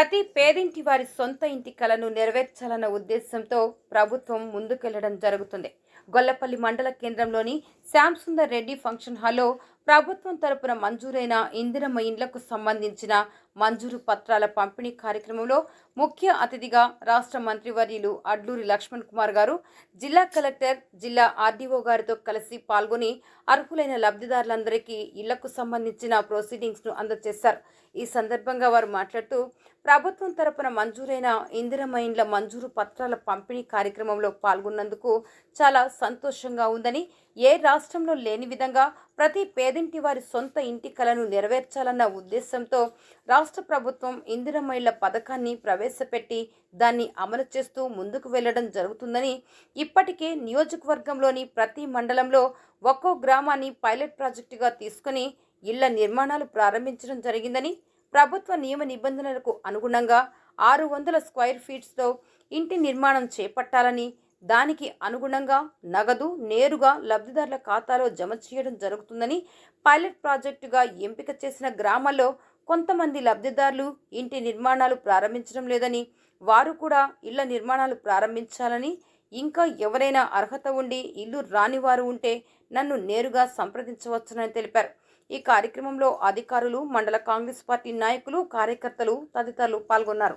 ప్రతి పేదింటి వారి సొంత ఇంటి కలను నెరవేర్చాలన్న ఉద్దేశంతో ప్రభుత్వం ముందుకెళ్ళడం జరుగుతుంది. గొల్లపల్లి మండల కేంద్రంలోని శ్యామ్ సుందర్ రెడ్డి ఫంక్షన్ హాల్లో ప్రభుత్వం తరపున మంజూరైన ఇందిరమ్మ ఇండ్లకు సంబంధించిన మంజూరు పత్రాల పంపిణీ కార్యక్రమంలో ముఖ్య అతిథిగా రాష్ట్ర మంత్రివర్యులు అడ్లూరి లక్ష్మణ్ కుమార్ గారు జిల్లా కలెక్టర్ జిల్లా ఆర్డీఓ గారితో కలిసి పాల్గొని అర్హులైన లబ్ధిదారులందరికీ ఇళ్ళకు సంబంధించిన ప్రొసీడింగ్స్ను అందజేశారు. ఈ సందర్భంగా వారు మాట్లాడుతూ ప్రభుత్వం తరపున మంజూరైన ఇందిరమైన్ల మంజూరు పత్రాల పంపిణీ కార్యక్రమంలో పాల్గొన్నందుకు చాలా సంతోషంగా ఉందని ఏ రాష్ట్రంలో లేని విధంగా ప్రతి పేదింటి వారి సొంత ఇంటి కలను నెరవేర్చాలన్న ఉద్దేశంతో రాష్ట్ర ప్రభుత్వం ఇందిరమైళ్ళ పథకాన్ని ప్రవేశపెట్టి దాన్ని అమలు చేస్తూ ముందుకు వెళ్ళడం జరుగుతుందని ఇప్పటికే నియోజకవర్గంలోని ప్రతి మండలంలో ఒక్కో గ్రామాన్ని పైలట్ ప్రాజెక్టుగా తీసుకుని ఇళ్ళ నిర్మాణాలు ప్రారంభించడం జరిగిందని ప్రభుత్వ నియమ నిబంధనలకు అనుగుణంగా ఆరు వందల స్క్వైర్ ఫీట్స్తో ఇంటి నిర్మాణం చేపట్టాలని దానికి అనుగుణంగా నగదు నేరుగా లబ్ధిదారుల ఖాతాలో జమ చేయడం జరుగుతుందని పైలట్ ప్రాజెక్టుగా ఎంపిక చేసిన గ్రామాల్లో కొంతమంది లబ్ధిదారులు ఇంటి నిర్మాణాలు ప్రారంభించడం లేదని వారు కూడా ఇళ్ళ నిర్మాణాలు ప్రారంభించాలని ఇంకా ఎవరైనా అర్హత ఉండి ఇల్లు రాని వారు ఉంటే నన్ను నేరుగా సంప్రదించవచ్చునని తెలిపారు. ఈ కార్యక్రమంలో అధికారులు మండల కాంగ్రెస్ పార్టీ నాయకులు కార్యకర్తలు తదితరులు పాల్గొన్నారు.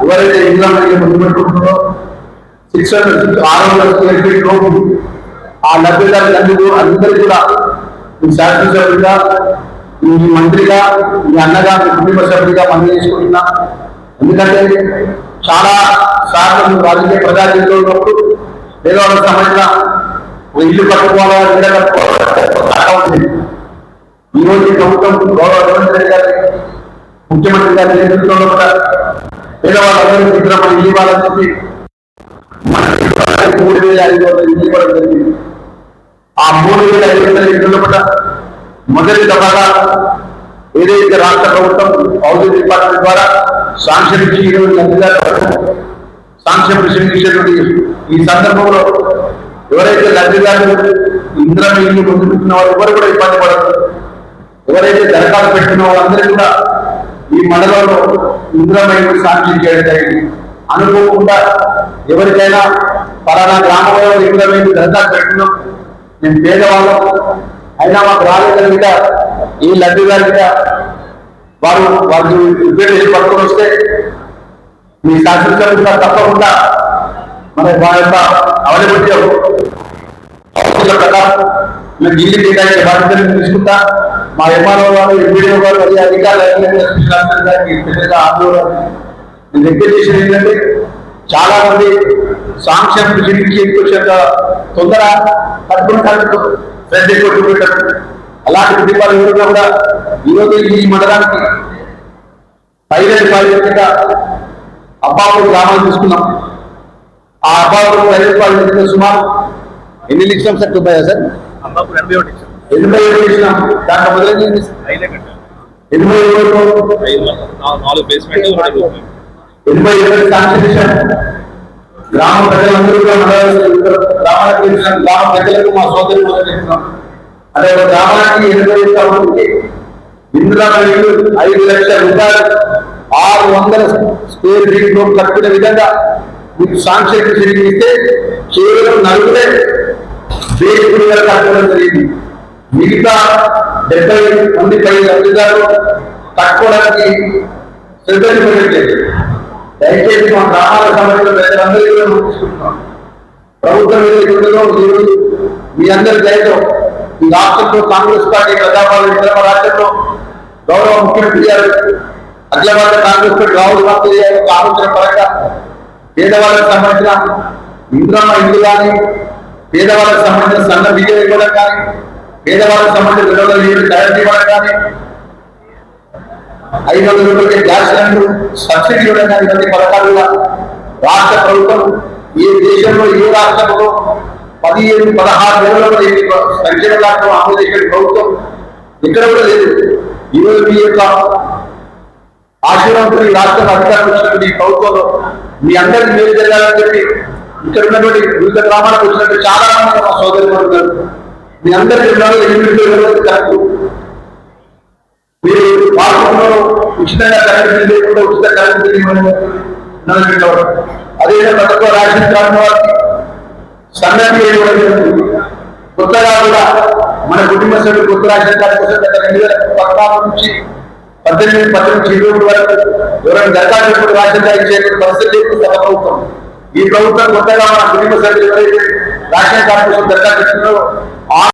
ఎవరైతే ఆ లబ్ధిదారులందరూ అందరికీ కూడా మీ శాసనసభ్యుడిగా మీ మంత్రిగా మీ అన్నగా మీ కుటుంబ సభ్యుడిగా పనిచేసుకుంటున్నా ఎందుకంటే చాలా సార్లు రాజకీయ ప్రజాజీవితంలో ఉన్నప్పుడు ఏదో ఒక సమయంలో ఇల్లు కట్టుకోవాలా ఇల్లు కట్టుకోవాలా ఈ రోజు ప్రభుత్వం గౌరవ రేవంత్ గారి ముఖ్యమంత్రి గారి నేతృత్వంలో కూడా పేదవాళ్ళందరూ నిద్ర మన ఇల్లు ఇవ్వాలని చెప్పి మూడు వేల ఐదు వందల ఇల్లు ఇవ్వడం జరిగింది. ఆ మూడు వేల ఐదు వందల ఇల్లు కూడా మొదటి దఫాగా ఏదైతే రాష్ట్ర ప్రభుత్వం హౌసింగ్ డిపార్ట్మెంట్ ద్వారా శాంక్షన్ ఇచ్చి ఈరోజు లబ్ధిదారుల శాంక్షన్ ప్రశ్నించేటువంటి ఈ సందర్భంలో ఎవరైతే లబ్ధిదారులు ఇంద్రం ఇల్లు పొందుతున్న వాళ్ళు ఎవరు కూడా ఇబ్బంది పడదు ఎవరైతే దరఖాస్తు పెట్టిన వాళ్ళందరూ కూడా ఈ మండలంలో ఇంద్రమైన సాక్షి చేయడం జరిగింది. అనుకోకుండా ఎవరికైనా పలానా గ్రామంలో ఇంద్రమైన దరఖాస్తు పెట్టినాం. మేము పేదవాళ్ళం. అయినా మాకు రాలేదని మీద ఈ లడ్డు గారి మీద వారు వారికి ఇబ్బంది పట్టుకొని వస్తే మీ శాసనసభ్యులుగా తప్పకుండా మన వారి యొక్క అవైలబిలిటీ అవసరాల ప్రకారం మేము ఇల్లు కేటాయించే బాధ్యతలు తీసుకుంటా. మా ఎంఆర్ఓ గారు ఎంపీడీఓ గారు అదే అధికారులు స్పెషల్గా ఆందోళన. నేను రిక్వెస్ట్ ఏంటంటే చాలా మంది సాంక్షన్ ప్రొసీడింగ్కి ఎక్కువ తొందర కట్టుకుంటారు శ్రద్ధ ఎక్కువ పెట్టారు అలాంటి కుటుంబాలు ఎవరున్నా కూడా ఈరోజు ఈ మండలానికి పైలట్ ప్రాజెక్టుగా అబ్బాపూర్ గ్రామాలు తీసుకున్నాం. ఆ అబ్బాపూర్ పైలట్ ప్రాజెక్టు సుమారు. ఎన్ని ఇచ్చినాం సార్? తొంభై సార్? ఎనభై ఏడు ఇచ్చినాం దాంట్లో కట్టాం ఎనభై ఏడు ఎనభై ఏడు శాంక్షన్ ఇచ్చాం గ్రామ ప్రజలందరూ గ్రామాలకు తెలిసిన గ్రామ ప్రజలకు మా సోదరి చెప్తున్నాం. అదే ఒక గ్రామానికి ఎనభై మందికి ఇందిరా ఇల్లు ఐదు లక్షల రూపాయలు ఆరు వందల స్క్వేర్ ఫీట్లో కట్టుకునే విధంగా మీకు సాంక్షన్ ఇస్తే కేవలం నలుగురే వేదికలుగా కట్టడం జరిగింది. మిగతా డెబ్బై మంది పై లబ్ధిదారు కట్టుకోవడానికి శ్రద్ధ చూపట్లేదు దయచేసి మా గ్రామాల సమయంలో ప్రజలందరికీ కూడా మనం ప్రభుత్వం ఏదైతే ఈరోజు మీ అందరి దయతో ఈ రాష్ట్రంలో కాంగ్రెస్ పార్టీ ప్రజాపాలన విధాన రాష్ట్రంలో గౌరవ ముఖ్యమంత్రి గారు అఖిల భారత కాంగ్రెస్ పార్టీ రాహుల్ గాంధీ గారు యొక్క ఆలోచన పరంగా పేదవాళ్ళకు సంబంధించిన ఇంద్రమ్మ ఇల్లు కానీ పేదవాళ్ళకు సంబంధించిన సన్న బియ్యం ఇవ్వడం కానీ పేదవాళ్ళకు సంబంధించిన రెండు వందల యూనిట్ కరెంట్ ఇవ్వడం కానీ ఐదు వందల రూపాయలకి గ్యాస్ సిలిండర్ సబ్సిడీ ఇవ్వడం కానీ ఇవన్నీ పథకాలు రాష్ట్ర ప్రభుత్వం ఏ దేశంలో ఏ రాష్ట్రంలో పదిహేను పదహారు నెలల సంక్షేమ కార్యక్రమం అమలు చేసే ప్రభుత్వం ఇక్కడ కూడా లేదు. ఈరోజు మీ యొక్క ఆశీర్వాదంతో ఈ రాష్ట్రం అధికారం వచ్చినటువంటి ఈ ప్రభుత్వంలో మీ అందరికి మేలు జరగాలని చెప్పి ఇక్కడ ఉన్నటువంటి వివిధ గ్రామాలకు వచ్చినట్టు చాలా మంది మా సోదరులు ఉన్నారు. మీ అందరికీ ఉన్నారు ఎనిమిది కరెక్ట్. మీరు వాడుకుంలో ఉచితంగా కరెంట్ బిల్ లేకుండా ఉచిత కరెంట్ బిల్ ఇవ్వడం అదే ప్రభుత్వ రేషన్ కార్డు వారికి సన్నద్ధి ఇవ్వడం జరుగుతుంది. కొత్తగా కూడా మన కుటుంబ సభ్యులు కొత్త రేషన్ కార్డు కోసం రెండు వేల పద్నాలుగు నుంచి పద్దెనిమిది పద్దెనిమిది ఇరవై వరకు ఎవరైనా దరఖాస్తు చేసుకుని రేషన్ కార్డు పరిస్థితి లేదు గత ప్రభుత్వం. ఈ ప్రభుత్వం కొత్తగా మన కుటుంబ సభ్యులు ఎవరైతే రేషన్ కార్డు కోసం దరఖాస్తు